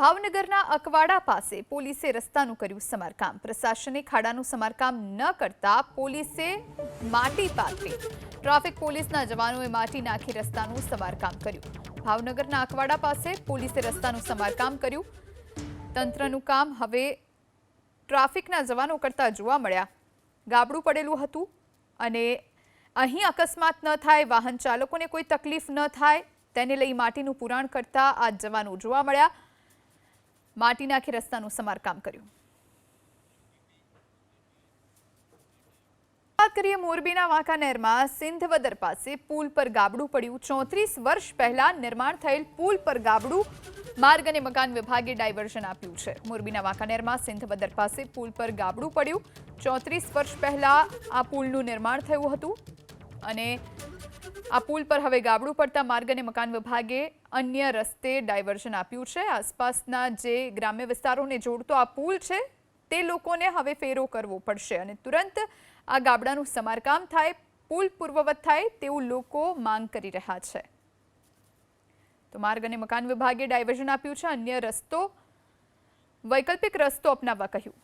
ભાવનગરના અકવાડા પાસે પોલીસે રસ્તાનું કર્યું સમારકામ. પ્રશાસને ખાડાનું સમારકામ ન કરતા પોલીસે માટી પાથરી. ટ્રાફિક પોલીસના જવાનોએ માટી નાખી રસ્તાનું સમારકામ કર્યું. ભાવનગરના અકવાડા પાસે પોલીસે રસ્તાનું સમારકામ કર્યું. તંત્રનું કામ હવે ટ્રાફિકના જવાનો કરતા જોવા મળ્યા. ગાબડું પડેલું હતું અને અહીં અકસ્માત ન થાય, વાહન ચાલકોને કોઈ તકલીફ ન થાય, તેને લઈ માટીનું પુરાણ કરતા આ જવાનો જોવા મળ્યા. માટી નાખી રસ્તાનું સમારકામ કર્યું. કરીએ મોરબીના વાંકાનેરમાં સિંધવદર પાસે પુલ પર ગાબડું પડ્યું. ચોત્રીસ વર્ષ પહેલા નિર્માણ થયેલ પુલ પર ગાબડું માર્ગ અને મકાન વિભાગે ડાયવર્ઝન આપ્યું છે. મોરબીના વાંકાનેરમાં સિંધવદર પાસે પુલ પર ગાબડું પડ્યું. ચોત્રીસ વર્ષ પહેલા આ પુલનું નિર્માણ થયું હતું અને આ પુલ પર હવે ગાબડું પડતા માર્ગ અને મકાન વિભાગે અન્ય રસ્તે ડાયવર્ઝન આપ્યું છે. આસપાસના જે ગ્રામ્ય વિસ્તારોને જોડતો આ પુલ છે, તે લોકોને હવે ફેરો કરવો પડશે અને તુરંત આ ગાબડાનું સમારકામ થાય, પુલ પૂર્વવત થાય તેવું લોકો માંગ કરી રહ્યા છે. તો માર્ગ અને મકાન વિભાગે ડાયવર્ઝન આપ્યું છે, અન્ય રસ્તો, વૈકલ્પિક રસ્તો અપનાવવા કહ્યું.